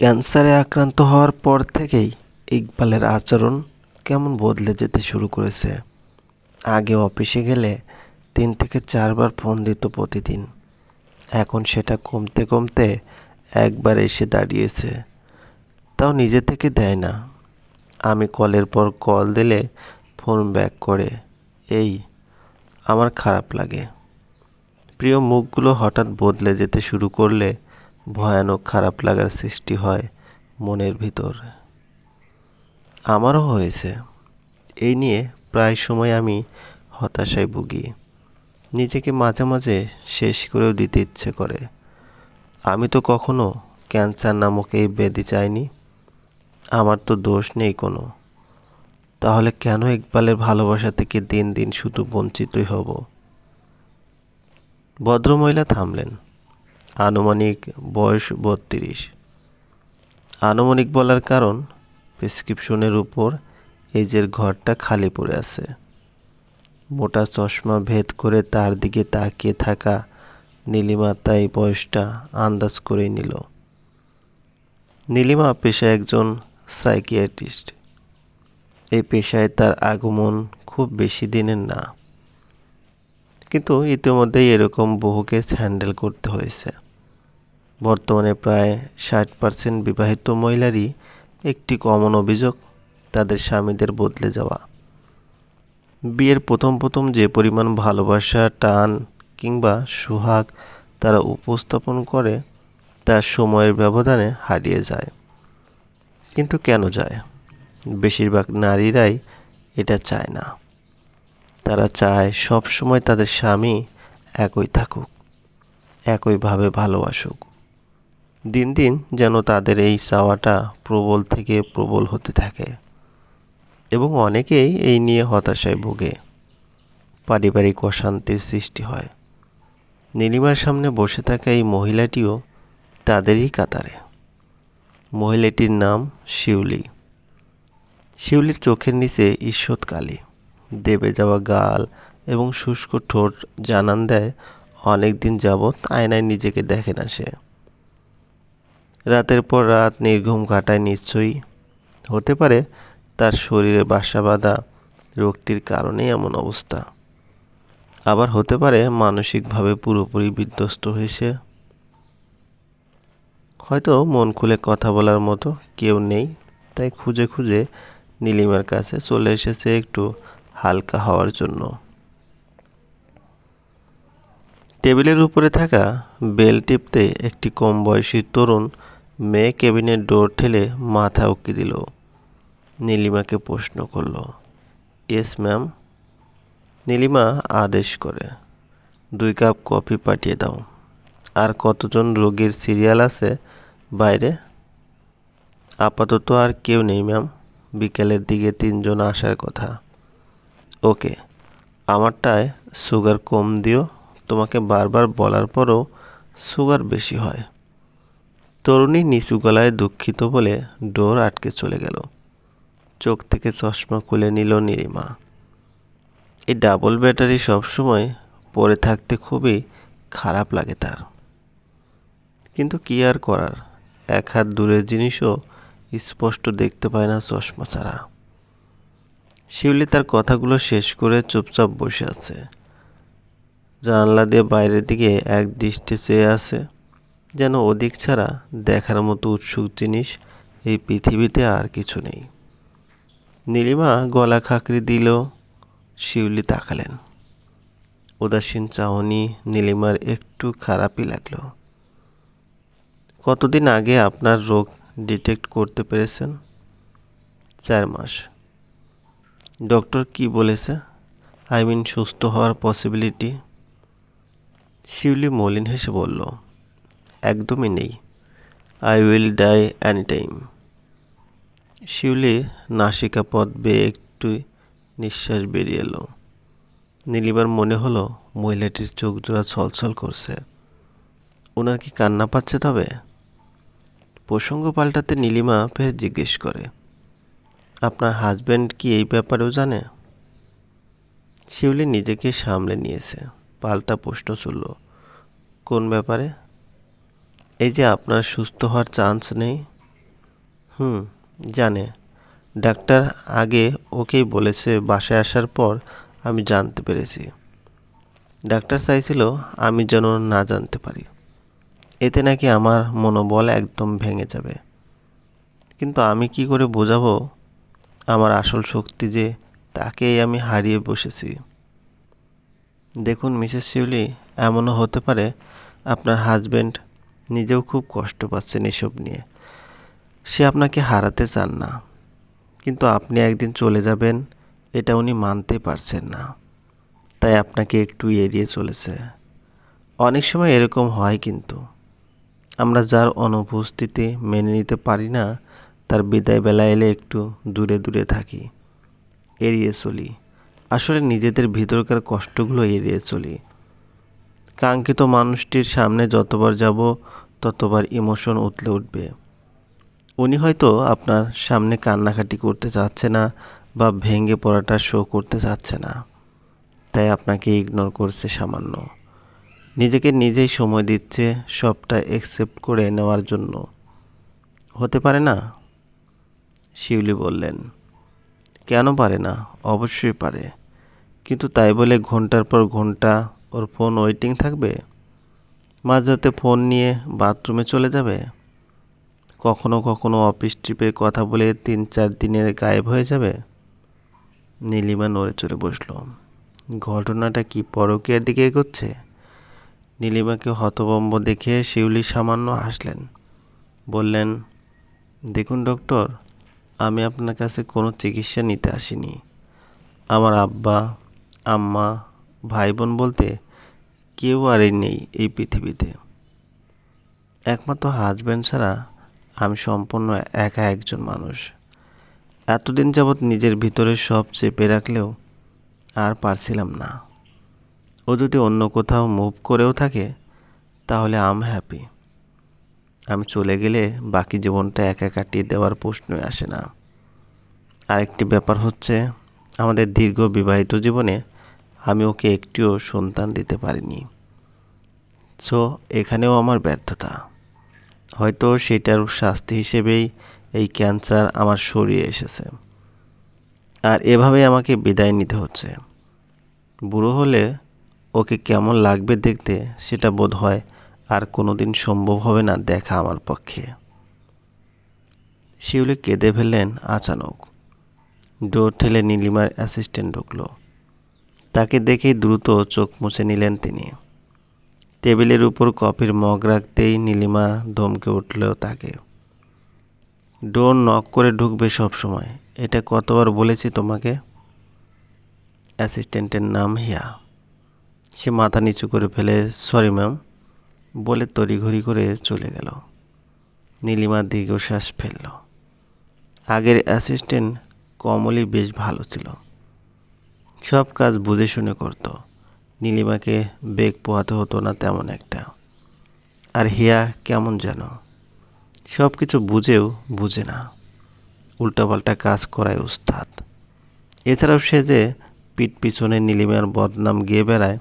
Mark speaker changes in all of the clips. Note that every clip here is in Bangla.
Speaker 1: ক্যান্সারে আক্রান্ত হওয়ার পর থেকেই ইকবালের আচরণ কেমন বদলে যেতে শুরু করেছে? আগে অফিসে গেলে তিন থেকে চারবার ফোন দিত প্রতিদিন। এখন সেটা কমতে কমতে একবার এসে দাঁড়িয়েছে। তাও নিজে থেকে দেয় না। আমি কলের পর কল দিলে ফোন ব্যাক করে, এই, আমার খারাপ লাগে। প্রিয় মুখগুলো হঠাৎ বদলে যেতে শুরু করলে ভয়ানক খারাপ লাগার সৃষ্টি হয় মনের ভিতর। আমারও হয়েছে। এই নিয়ে প্রায় সময় আমি হতাশায় ভুগি। নিজেকে মাঝে মাঝে শেষ করেও দিতে ইচ্ছে করে। আমি তো কখনো ক্যান্সার নামক এই ব্যাধি চাইনি। আমার তো দোষ নেই কোনো। তাহলে কেন ইকবালের ভালোবাসা থেকে দিন দিন শুধু বঞ্চিতই হব? ভদ্রমহিলা থামলেন। আনুমানিক বয়স বত্রিশ। আনুমানিক বলার কারণ, প্রেসক্রিপশনের উপর এজের ঘরটা খালি পড়ে আছে। মোটা চশমা ভেদ করে তার দিকে তাকিয়ে থাকা নীলিমা তাই বয়সটা আন্দাজ করেই নিল। নীলিমা পেশায় একজন সাইকিয়াট্রিস্ট। এই পেশায় তার আগমন খুব বেশি দিনের না। কিন্তু ইতিমধ্যেই এরকম বহু কেস হ্যান্ডেল করতে হয়েছে। বর্তমানে প্রায় ষাট পার্সেন্ট বিবাহিত মহিলারই একটি কমন অভিযোগ তাদের স্বামীদের বদলে যাওয়া। বিয়ের প্রথম প্রথম যে পরিমাণ ভালোবাসা, টান কিংবা সোহাগ তারা উপস্থাপন করে তা সময়ের ব্যবধানে হারিয়ে যায়। কিন্তু কেন যায়? বেশিরভাগ নারীরাই এটা চায় না। তারা চায় সব সময় তাদের স্বামী একই থাকুক, একইভাবে ভালোবাসুক। দিন দিন যেন তাদের এই চাওয়াটা প্রবল থেকে প্রবল হতে থাকে এবং অনেকেই এই নিয়ে হতাশায় ভোগে। পারিবারিক অশান্তির সৃষ্টি হয়। নীলিমার সামনে বসে থাকা এই মহিলাটিও তাদেরই কাতারে। মহিলাটির নাম শিউলি। শিউলির চোখের নিচে ঈষৎ কালি দেবে যাওয়া গাল এবং শুষ্ক ঠোঁট জানান দেয় অনেক দিন যাবৎ আয়নায় নিজেকে দেখে না সে। রাতের পর রাত নির্ঘুম কাটায় নিশ্চয়ই। হতে পারে তার শরীরে বাসা বাঁধা রোগটির কারণেই এমন অবস্থা। আবার হতে পারে মানসিকভাবে পুরোপুরি বিধ্বস্ত হয়েছে। হয়তো মন খুলে কথা বলার মতো কেউ নেই, তাই খুঁজে খুঁজে নীলিমার কাছে চলে এসেছে একটু হালকা হওয়ার জন্য। টেবিলের উপরে থাকা বেল টিপতে একটি কম বয়সী তরুণ মেয়ে কেবিনের ডোর ঠেলে মাথা উকি দিল। নীলিমাকে প্রশ্ন করল, ইয়েস, ম্যাম। নীলিমা আদেশ করে, দুই কাপ কফি পাঠিয়ে দাও। আর কতজন রোগীর সিরিয়াল আছে বাইরে? আপাতত আর কেউ নেই, ম্যাম। বিকেলের দিকে তিনজন আসার কথা। ওকে, আমারটায় সুগার কম দিও। তোমাকে বারবার বলার পরও সুগার বেশি হয়। তরুণী নিচু গলায় দুঃখিত বলে ডোর আটকে চলে গেল। চোখ থেকে চশমা খুলে নিল নিরিমা এই ডাবল ব্যাটারি সবসময় পরে থাকতে খুবই খারাপ লাগে তার। কিন্তু কি আর করার? এক হাত দূরের জিনিসও স্পষ্ট দেখতে পায় না চশমা ছাড়া। শিউলি তার কথাগুলো শেষ করে চুপচাপ বসে আছে। জানলা দিয়ে বাইরের দিকে এক দৃষ্টি চেয়ে আছে। যেন ওদিক ছাড়া দেখার মতো উৎসুক জিনিস এই পৃথিবীতে আর কিছু নেই। নীলিমা গলা খাকরি দিল, শিউলি তাকালেন। উদাসীন চাহনি নীলিমার একটু খারাপই লাগল। কতদিন আগে আপনার রোগ ডিটেক্ট করতে পেরেছেন? চার মাস। ডক্টর কি বলেছে? আই মিন সুস্থ হওয়ার পসিবিলিটি। শিউলি মলিন হেসে বলল একদমই নেই। I will die any time শিউলি নাসিকা পথ বেয়ে একটু নিঃশ্বাস বেরিয়ে এলো। নীলিমার মনে হলো, মহিলাটির চোখ জোড়া ছলছল করছে। ওনার কি কান্না পাচ্ছে তবে? প্রসঙ্গ পাল্টাতে নীলিমা ফের জিজ্ঞেস করে, আপনার হাজব্যান্ড কি এই ব্যাপারেও জানে? শিউলি নিজেকে সামলে নিয়েছে। পাল্টা প্রশ্ন চলল কোন ব্যাপারে? এই যে আপনার সুস্থ হওয়ার চান্স নেই? হুম, জানে। ডাক্তার আগে ওকেই বলেছে বাসায় আসার পর আমি জানতে পেরেছি। ডাক্তার চাইছিল আমি যেন না জানতে পারি। এতে নাকি আমার মনোবল একদম ভেঙে যাবে। কিন্তু আমি কি করে বোঝাবো আমার আসল শক্তি যে তাকেই আমি হারিয়ে বসেছি? দেখুন মিসেস শিউলি, এমনও হতে পারে আপনার হাজবেন্ড নিজেও খুব কষ্ট পাচ্ছেন এসব নিয়ে। সে আপনাকে হারাতে চান না। কিন্তু আপনি একদিন চলে যাবেন, এটা উনি মানতে পারছেন না। তাই আপনাকে একটু এড়িয়ে চলেছে। অনেক সময় এরকম হয় কিন্তু। আমরা যার অনুপস্থিতি মেনে নিতে পারি না, তার বিদায় বেলা এলে একটু দূরে দূরে থাকি, এড়িয়ে চলি। আসলে নিজেদের ভিতরকার কষ্টগুলো এড়িয়ে চলি। কাঙ্ক্ষিত মানুষটির সামনে যতবার যাব ততবার ইমোশন উতলে উঠবে। উনি হয়তো আপনার সামনে কান্নাকাটি করতে চাচ্ছে না বা ভেঙে পড়াটা শো করতে চাচ্ছে না। তাই আপনাকে ইগনোর করছে সামান্য। নিজেকে নিজেই সময় দিচ্ছে সবটা একসেপ্ট করে নেওয়ার জন্য। হতে পারে না? শিউলি বললেন। কেন পারে না? অবশ্যই পারে। কিন্তু তাই বলে ঘণ্টার পর ঘণ্টা ওর ফোন ওয়েটিং থাকবে? মাঝরাতে ফোন নিয়ে বাথরুমে চলে যাবে? কখনো কখনো অফিস ট্রিপের কথা বলে তিন চার দিনের গায়েব হয়ে যাবে? নীলিমা নড়ে চড়ে বসল। ঘটনাটা কি পরকীয়ার দিকে এগোচ্ছে? নীলিমাকে হতবম্ব দেখে শিউলি সামান্য হাসলেন। বললেন, দেখুন ডক্টর, আমি আপনার কাছে কোনো চিকিৎসা নিতে আসিনি। আমার আব্বা, আম্মা ভাই বোন বলতে কেউ আর নেই এই পৃথিবীতে। একমাত্র হাজব্যান্ড ছাড়া আমি সম্পূর্ণ একা একজন মানুষ। এতদিন যাবৎ নিজের ভিতরে সব চেপে রাখলেও আর পারছিলাম না। ও যদি অন্য কোথাও মুভ করেও থাকে, তাহলে আম হ্যাপি আমি চলে গেলে বাকি জীবনটা একা কাটিয়ে দেওয়ার প্রশ্নই আসে না। আরেকটি ব্যাপার হচ্ছে, আমাদের দীর্ঘ বিবাহিত জীবনে আমি ওকে একটিও সন্তান দিতে পারিনি। সো এখানেও আমার ব্যর্থতা। হয়তো সেটার শাস্তি হিসেবেই এই ক্যান্সার আমার শরীরে এসেছে। আর এভাবেই আমাকে বিদায় নিতে হচ্ছে। বুড়ো হলে ওকে কেমন লাগবে দেখতে, সেটা বোধ হয় আর কোনো দিন সম্ভব হবে না দেখা আমার পক্ষে। শিউলি কেঁদে ফেললেন আচানক। ডোর ঠেলে নীলিমার অ্যাসিস্ট্যান্ট ঢুকলো। তাকে দেখেই দ্রুত চোখ মুছে নিলেন তিনি। টেবিলের উপর কফির মগ রাখতেই নীলিমা ধমকে উঠল তাকে। ডোর নক করে ঢুকবে সব সময় এটা কতবার বলেছি তোমাকে? অ্যাসিস্ট্যান্টের নাম হিয়া। সে মাথা নিচু করে ফেলে, সরি, ম্যাম, বলে তড়িঘড়ি করে চলে গেল। নীলিমা দীর্ঘশ্বাস ফেলল। আগের অ্যাসিস্ট্যান্ট কমলই বেশ ভালো ছিল। সব কাজ বুঝে শুনে করত। নীলিমাকে বেগ পোহাতে হতো না তেমন একটা। আর হিয়া কেমন যেন? সব কিছু বুঝেও বুঝে না। উল্টাপাল্টা কাজ করায় উস্তাদ। এছাড়াও সে যে পিঠ পিছনে নীলিমার বদনাম গিয়ে বেড়ায়,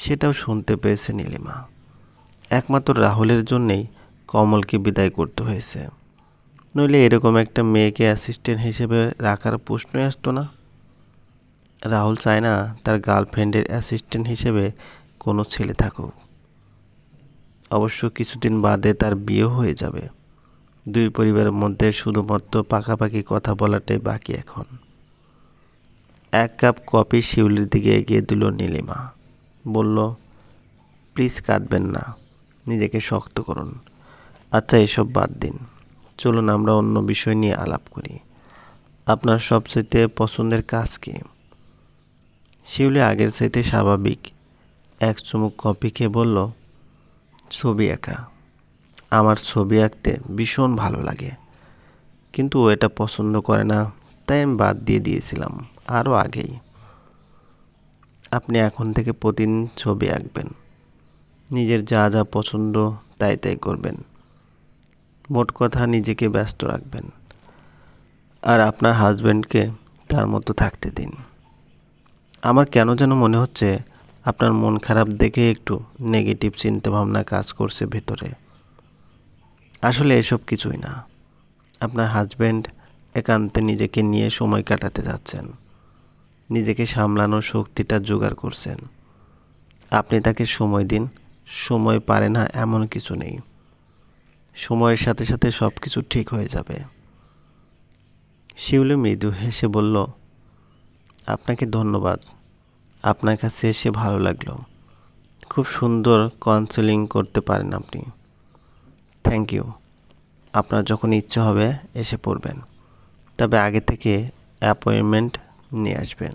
Speaker 1: সেটাও শুনতে পেয়েছে নীলিমা। একমাত্র রাহুলের জন্যেই কমলকে বিদায় করতে হয়েছে। নইলে এরকম একটা মেয়েকে অ্যাসিস্ট্যান্ট হিসেবে রাখার প্রশ্নই আসতো না। রাহুল চায় না তার গার্লফ্রেন্ডের অ্যাসিস্ট্যান্ট হিসেবে কোনো ছেলে থাকুক। অবশ্য কিছুদিন বাদে তার বিয়ে হয়ে যাবে। দুই পরিবারের মধ্যে শুধুমাত্র পাকাপাকি কথা বলাটাই বাকি এখন। এক কাপ কফি শিউলির দিকে এগিয়ে দিল নীলিমা। বলল, প্লিজ কাঁদবেন না, নিজেকে শক্ত করুন। আচ্ছা এসব বাদ দিন। চলুন, আমরা অন্য বিষয় নিয়ে আলাপ করি। আপনার সবচেয়ে পছন্দের কাজ কি? শিউলি আগের চাইতে স্বাভাবিক। এক চুমুক কফি খেয়ে বলল, ছবি আঁকা আমার ছবি আঁকতে ভীষণ ভালো লাগে। কিন্তু ও এটা পছন্দ করে না, তাই আমি বাদ দিয়ে দিয়েছিলাম আরও আগেই। আপনি এখন থেকে প্রতিদিন ছবি আঁকবেন। নিজের যা যা পছন্দ, তাই তাই করবেন। মোট কথা নিজেকে ব্যস্ত রাখবেন। আর আপনার হাজব্যান্ডকে তার মতো থাকতে দিন। আমার কেন যেন মনে হচ্ছে আপনার মন খারাপ দেখে একটু নেগেটিভ চিন্তাভাবনা কাজ করছে ভেতরে। আসলে এসব কিছুই না। আপনার হাজব্যান্ড একান্তে নিজেকে নিয়ে সময় কাটাতে যাচ্ছেন। নিজেকে সামলানোর শক্তিটা জোগাড় করছেন। আপনি তাকে সময় দিন, সময় পারে না এমন কিছু নেই। সময়ের সাথে সাথে সব কিছু ঠিক হয়ে যাবে। শিউলি মৃদু হেসে বলল আপনাকে ধন্যবাদ। আপনার কাছে এসে ভালো লাগল। খুব সুন্দর কাউন্সেলিং করতে পারেন আপনি। থ্যাংক ইউ আপনার যখন ইচ্ছা হবে এসে পড়বেন। তবে আগে থেকে অ্যাপয়েন্টমেন্ট নিয়ে আসবেন।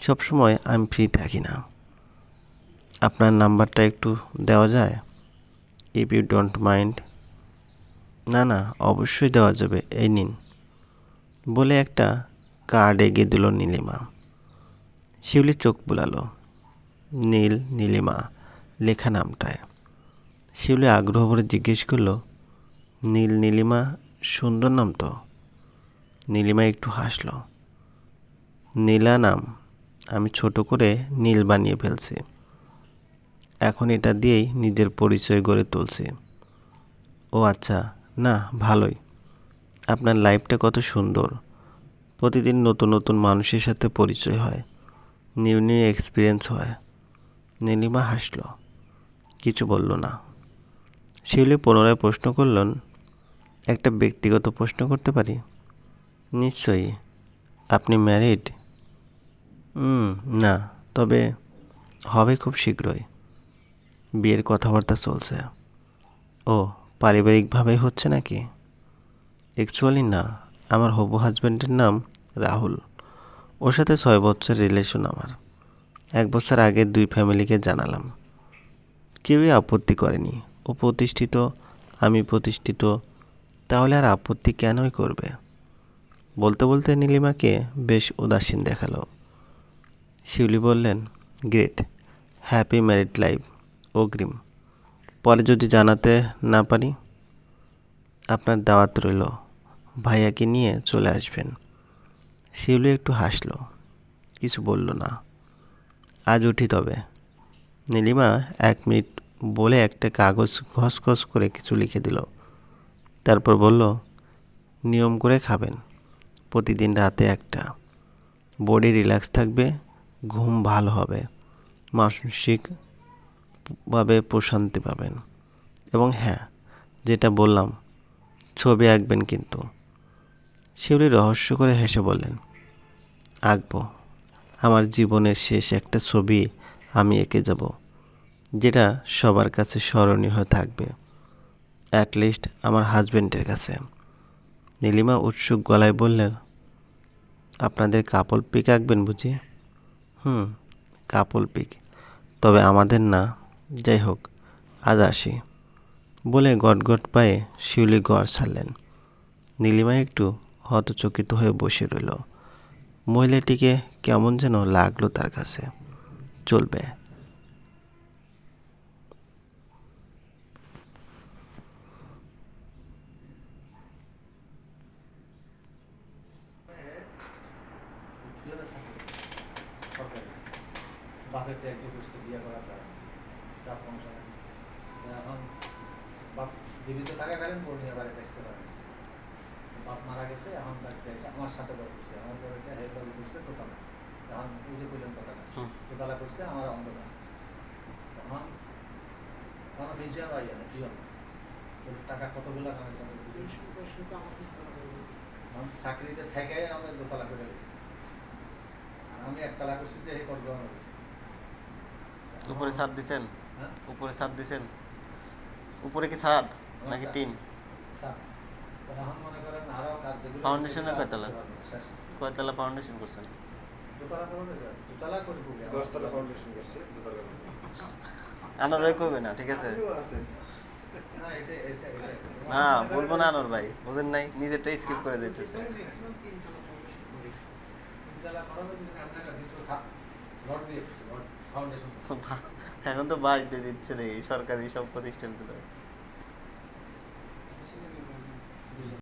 Speaker 1: সবসময় আমি ফ্রি থাকি না। আপনার নাম্বারটা একটু দেওয়া যায়? ইফ ইউ ডোন্ট মাইন্ড না না, অবশ্যই দেওয়া যাবে। এই নিন। বলে একটা কার্ড এগিয়ে দিল নীলিমা। শিউলি চোখ বুলালো। নীল নীলিমা লেখা নামটায়। শিউলি আগ্রহ ভরে জিজ্ঞেস করল, নীল নীলিমা, সুন্দর নাম তো? নীলিমা একটু হাসলো। নীলা নাম, আমি ছোট করে নীল বানিয়ে ফেলছি। এখন এটা দিয়েই নিজের পরিচয় গড়ে তুলছি। ও আচ্ছা না, ভালোই। আপনার লাইফটা কত সুন্দর। প্রতিদিন নতুন নতুন মানুষের সাথে পরিচয় হয়। নিউ নিউ এক্সপিরিয়েন্স হয়। নীলিমা হাসলো। কিছু বলল না। শিউলি পুনরায় প্রশ্ন করলেন, একটা ব্যক্তিগত প্রশ্ন করতে পারি? নিশ্চয়ই। আপনি ম্যারিড? না, তবে হবে খুব শীঘ্রই। বিয়ের কথাবার্তা চলছে। ও পারিবারিকভাবে হচ্ছে নাকি? অ্যাকচুয়ালি না, আমার হবু হাজব্যান্ডের নাম রাহুল। ওর সাথে ছয় বছর রিলেশন আমার। এক বছর আগে দুই ফ্যামিলিকে জানালাম। কেউই আপত্তি করেনি। ও প্রতিষ্ঠিত, আমি প্রতিষ্ঠিত, তাহলে আর আপত্তি কেনই করবে? বলতে বলতে নীলিমাকে বেশ উদাসীন দেখাল। শিউলি বললেন গ্রেট হ্যাপি ম্যারিড লাইফ অগ্রিম। পরে যদি জানাতে না পারি, আপনার দাওয়াত রইল। ভাইয়াকে নিয়ে চলে আসবেন। শিউলি একটু হাসলো, কিছু বলল না। আজ উঠি তবে। নীলিমা এক মিনিট বলে একটা কাগজ ঘসঘস করে কিছু লিখে দিল। তারপর বলল, নিয়ম করে খাবেন, প্রতিদিন রাতে একটা। বডি রিল্যাক্স থাকবে, ঘুম ভালো হবে মানসিকভাবে প্রশান্তি পাবেন। এবং হ্যাঁ যেটা বললাম, ছবি আঁকবেন কিন্তু। শিউলি রহস্য করে হেসে বললেন আঁকবো আমার জীবনের শেষ একটা ছবি আমি এঁকে যাব, যেটা সবার কাছে স্মরণীয় হয়ে থাকবে। অ্যাটলিস্ট আমার হাজব্যান্ডের কাছে। নীলিমা উৎসুক গলায় বললেন, আপনাদের কাপল পিক আঁকবেন বুঝি? হুম, কাপল পিক, তবে আমাদের না, যাই হোক, আজ আসি। বলে গটগট পায়ে শিউলি ঘর ছাড়লেন। নীলিমা একটু হতচকিত হয়ে বসে রইল। মহিলাটিকে কেমন যেন লাগল তার কাছে। চলবে।
Speaker 2: জীবিত থাকাকালীন বোন নিয়ে বাড়িতে আসতে পারে না। বাপ মারা গেছে এখন বাড়িতে এসে আমার সাথে বাড়ি করছে আমার বাড়িতে হেড বাড়ি করছে দোতলা যে বললেন কথাটা। দোতলা করছে আমার অন্ধকার। তখন না টাকা কতগুলো কামাই চাকরিতে থেকে আমি দোতলা করে গেছি। আর আমি একতলা করছি যে এই পর্যন্ত
Speaker 1: উপরে ছাদ দিছেন?
Speaker 2: হ্যাঁ?
Speaker 1: উপরে ছাদ দিছেন? উপরে কি ছাদ? নাকি টিন?
Speaker 2: এখন মনে করেন আরও কাজ যেগুলো
Speaker 1: ফাউন্ডেশনে কয়তলা? কয়তলা ফাউন্ডেশন করছেন? আনোর ভাই কইবে না ঠিক আছে?
Speaker 2: না,
Speaker 1: বলব না আনোর ভাই বুঝেন নাই নিজেরটাই স্কিপ করে দিতেছে। এখন তো বাস দিয়ে দিচ্ছে দেখি সরকারি সব প্রতিষ্ঠানগুলো।